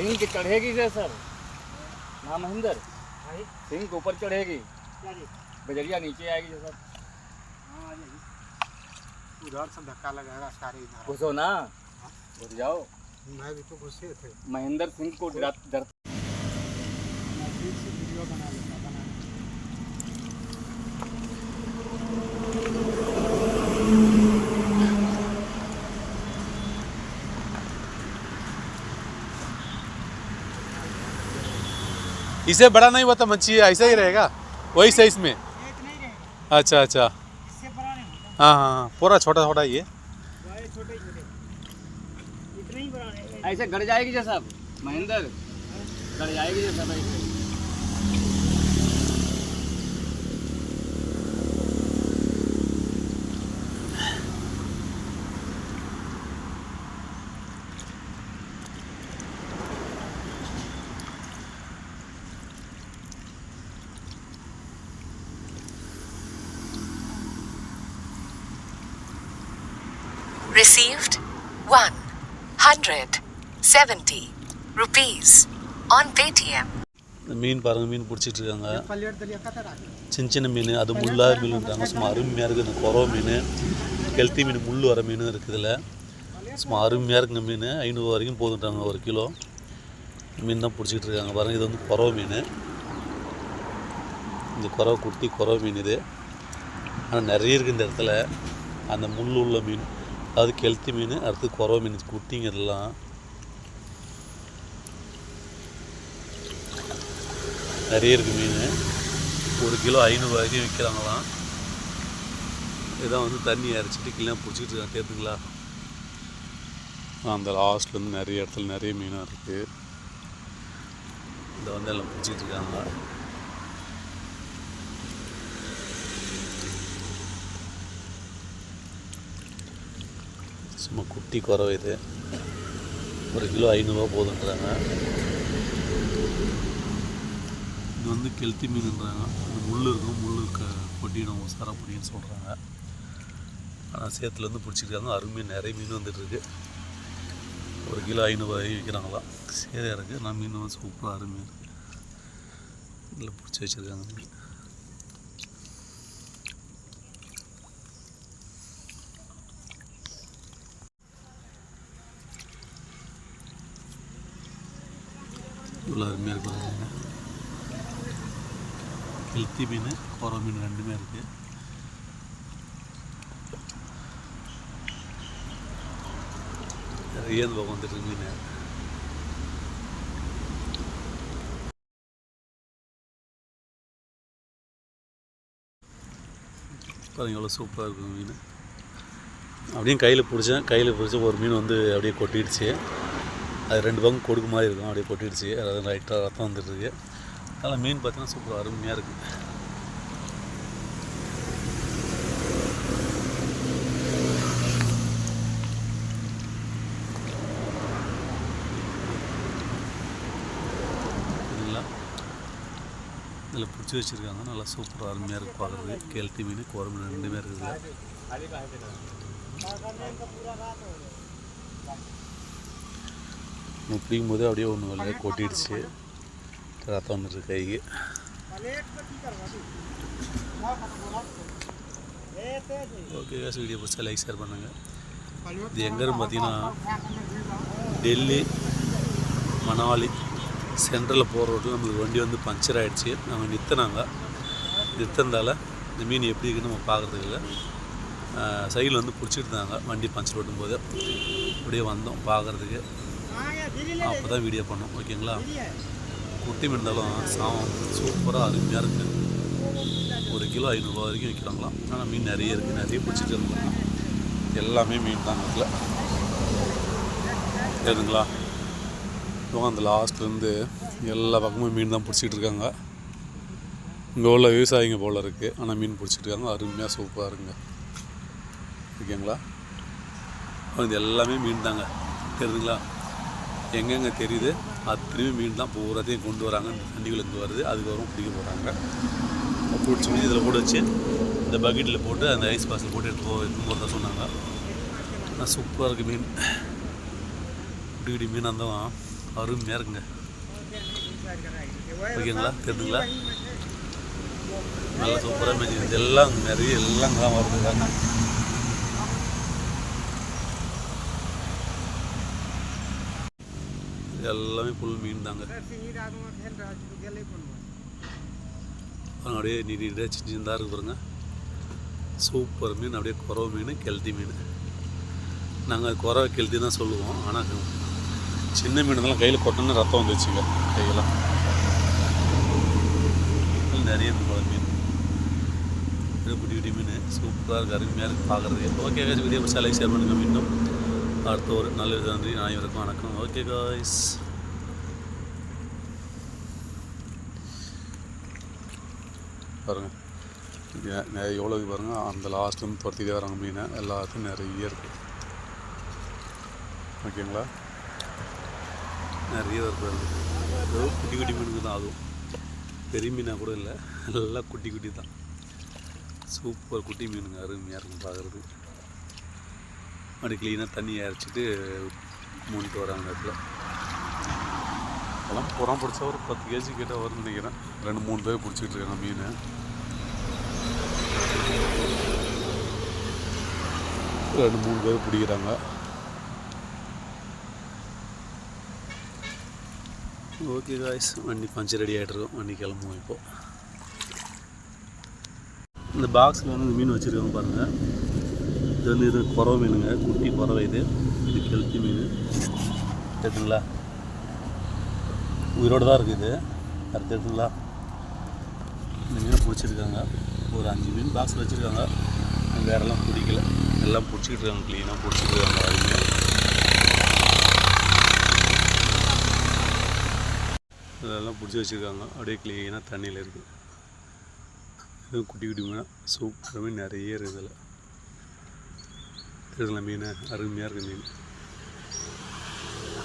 सिंह की चढ़ेगी क्या सर? ना महेंद्र? सिंह के ऊपर चढ़ेगी। बजरिया नीचे आएगी सर। हाँ उधर से धक्का लगाएगा सारे इधर। घुसो ना। घुस जाओ। मैं भी तो घुसे थे। महेंद्र सिंह को डरा इसे बड़ा नहीं हुआ तो मच्छी ऐसा ही रहेगा? वही साइज़ में? अच्छा अच्छा। हाँ, हाँ हाँ पूरा छोटा छोटा ये ऐसे गड़ जाएगी जैसा महेंद्र गड़ जाएगी जैसा received 170 rupees on Paytm. மீன் பாருங்க மீன் பிடிச்சிட்டு இருக்காங்க சின்ன சின்ன மீன் அது முள்ளாக மீன்ன்றாங்க சும்மா அருமையாக இருக்குது. இந்த குறவ மீன் ஹெல்த்தி மீன் முள் வர மீன் இருக்குது இதில். சும்மா அருமையாக இருக்குங்க மீன். ஐநூறு வரைக்கும் போதுன்றாங்க ஒரு கிலோ. மீன் தான் பிடிச்சிட்டு இருக்காங்க பாருங்கள் இது வந்து குறவ மீன். இந்த குறவை குட்டி குறவ மீன் இது. ஆனால் நிறைய இருக்குது இந்த இடத்துல. அந்த முள் உள்ள மீன். அது கெளுத்தி மீன் அடுத்து குறவ மீன் குட்டிங்க இதெல்லாம். நிறைய இருக்குது மீன். ஒரு கிலோ ஐநூறு விற்கிறாங்களாம். இதான் வந்து தண்ணி இறச்சிட்டு கீழே பிடிச்சிக்கிட்டு இருக்காங்க. தேர்த்துங்களா அந்த லாஸ்ட்டில் வந்து நிறைய இடத்துல நிறைய மீனாக இருக்குது இதை வந்து எல்லாம் பிடிச்சிக்கிட்டு இருக்காங்க சும்மா குட்டி குறவை இது. ஒரு கிலோ ஐநூறுரூவா போதுன்றாங்க. இது வந்து கெளுத்தி மீன்ன்றாங்க. அந்த முள் இருக்கும். முள் இருக்க கொட்டிடும். உசாரா பொடின்னு சொல்கிறாங்க ஆனால் சேத்துலேருந்து பிடிச்சிருக்காங்க. அருமையாக நிறைய மீன் வந்துட்டு இருக்கு ஒரு கிலோ ஐநூறுபாய் விற்கிறாங்களாம் சரியாக இருக்குது நான் மீன் வந்து சூப்பராக அருமையாக இருக்குது இதில் பிடிச்சி வச்சுருக்காங்க மீன். இவ்வளோ அருமையாக இருக்குது கெளுத்தி மீன் கோர மீன் ரெண்டுமே இருக்குது நிறைய இந்த பக்கம் வந்துட்டு மீன் பாருங்க எவ்வளோ சூப்பராக இருக்கும் மீன் அப்படியே கையில் பிடிச்சேன் கையில் பிடிச்ச ஒரு மீன் வந்து அப்படியே கொட்டிடுச்சு அது ரெண்டு பங்கு கொடுக்கு மாதிரி இருக்கும். அப்படியே கொட்டிடுச்சு. அதாவது லைட்டாக ரத்தம் வந்துட்டு அதனால் மீன் பார்த்தீங்கன்னா சூப்பர் அருமையாக இருக்குது இதில் பிடிச்சி வச்சுருக்காங்க. நல்லா சூப்பராக அருமையாக இருக்குது பார்க்குறது கெளுத்தி மீன் கோர ரெண்டுமே இருக்குது ஒன்று பிடிக்கும் போது அப்படியே ஒன்று வழியாக கொட்டிடுச்சு. ரத்தம் வந்துட்டு கைக்கு. ஓகே கேஸ் வீடியோ பிடிச்சா லைக் ஷேர் பண்ணுங்கள் இது எங்கேருந்து பார்த்தீங்கன்னா டெல்லி மணாலி சென்ட்ரலில் போகிற ரோட்டில் நம்மளுக்கு வண்டி வந்து பஞ்சர் ஆகிடுச்சு நம்ம நிறுத்தினாங்க. நிறுத்தினதால் இந்த மீன் எப்படி இருக்குன்னு நம்ம பார்க்குறதுக்கு இல்லை. சைடில் வந்து பிடிச்சிட்டு இருந்தாங்க. வண்டி பஞ்சர் ஓட்டும் போது அப்படியே வந்தோம் பார்க்குறதுக்கு. அப்போ தான் வீடியோ பண்ணோம் ஓகேங்களா? குட்டி மீன் இருந்தாலும் சாமம் சூப்பராக அருமையாக இருக்குது ஒரு கிலோ ஐநூறுரூவா வரைக்கும் விற்கிறாங்களாம் ஆனால் மீன் நிறைய இருக்குது நிறைய பிடிச்சிட்டு இருந்தாங்க எல்லாமே மீன் தான் இதில் தெரியுதுங்களா இவங்க அந்த லாஸ்ட்லேருந்து எல்லா பக்கமும் மீன் தான் பிடிச்சிட்டு இருக்காங்க. இங்கே உள்ள விவசாயிங்க போல் இருக்குது ஆனால் மீன் பிடிச்சிட்டு இருக்காங்க. அருமையாக சூப்பராக இருக்குங்க. ஓகேங்களா? இது எல்லாமே மீன் தாங்க. தெரியுதுங்களா? எங்கெங்கே தெரியுது? அத்தனையுமே மீன் தான் பூராத்தையும் கொண்டு வராங்க தண்ணிக்குள்ள இருந்து வருது. அதுக்கப்புறம் பிடிக்க போகிறாங்க பிடிச்சி பிடிச்சி இதில் போட்டு வச்சு இந்த பக்கெட்டில் போட்டு அந்த ஐஸ் பாக்ஸில் போட்டு எடுத்து போ எடுத்து போகிறதா சொன்னாங்க. சூப்பராக இருக்குது மீன். குட்டி குட்டி மீனாக இருந்தாலும் அருமையாக இருக்குங்க. ஓகேங்களா? தெரியுதுங்களா நல்லா சூப்பராக மேய்ஞ்சி எல்லாம் நிறைய எல்லாம் தான் வருதுங்க எல்லாமே புல் மீன் தாங்க அப்படியே நீட் நீட்டாக சின்ன சின்னதாக இருக்கு பாருங்க. சூப்பர் மீன் அப்படியே குறவை மீன் கெளுத்தி மீன். நாங்கள் குறவை கெளுத்தி தான் சொல்லுவோம். ஆனால் சின்ன மீனுங்கெல்லாம் கையில் கொட்டணும்னு ரத்தம் வந்துச்சுங்க கையெல்லாம். நிறைய இருக்கு போல மீன். குட்டி குட்டி மீன். சூப்பராக இருக்குது அருமையாக இருக்குது பார்க்குறது ஓகே வீடியோ பிடிச்சா லைக் ஷேர் பண்ணுங்கள் மீண்டும் அடுத்த ஒரு நல்ல விதம் நன்றி அனைவருக்கும் வணக்கம். ஓகே காய்ஸ் பாருங்கள் எவ்வளோ பாருங்கள் அந்த லாஸ்ட்லேருந்து துரத்திட்டே வராங்க மீனை. எல்லாத்துக்கும் நிறைய இருக்குது ஓகேங்களா நிறைய இருக்குது அதுவும் குட்டி குட்டி மீனுக்கு தான். அதுவும் பெரிய மீனாக கூட இல்லை. எல்லாம் குட்டி குட்டி தான். சூப்பர் குட்டி மீனுங்க. அருமையாக இருக்கும் பார்க்குறதுக்கு. மறு க்ளீனாக தண்ணி அரைச்சிட்டு மூணிட்டு வராங்க இடத்துல. அதெல்லாம் புறம் பிடிச்சா ஒரு பத்து கேஜி கிட்ட வரும்னு நினைக்கிறேன். ரெண்டு மூணு பேர் பிடிச்சிக்கிட்டு இருக்காங்க மீன். ரெண்டு மூணு பேர் பிடிக்கிறாங்க. ஓகே காய்ஸ் வண்டி பஞ்சர் ரெடி ஆகிட்ருக்கோம் வண்டி கிளம்புவோம் இப்போது இந்த பாக்ஸில் வந்து மீன் வச்சுருக்கோம் பாருங்கள் இது வந்து இது குறவை மீனுங்க. குட்டி குறவை இது. இது கெளுத்தி மீன். எடுத்துங்களா உயிரோடு தான் இருக்குது. இது அடுத்து எடுத்துங்களா இந்த மீனை பிடிச்சிருக்காங்க. ஒரு அஞ்சு மீன் பாக்ஸில் வச்சுருக்காங்க. வேறெல்லாம் பிடிக்கல. எல்லாம் பிடிச்சிக்கிட்டு இருக்காங்க க்ளீனாக பிடிச்சிட்டு இருக்காங்க இதெல்லாம் பிடிச்சி வச்சுருக்காங்க. அப்படியே க்ளீனாக தண்ணியில் இருக்குது இதுவும் குட்டி குட்டி மீனாக சூப்பராக மீன் நிறைய இருக்குது இதில். இருக்குல்ல மீன் அருமையாக இருக்குது மீன்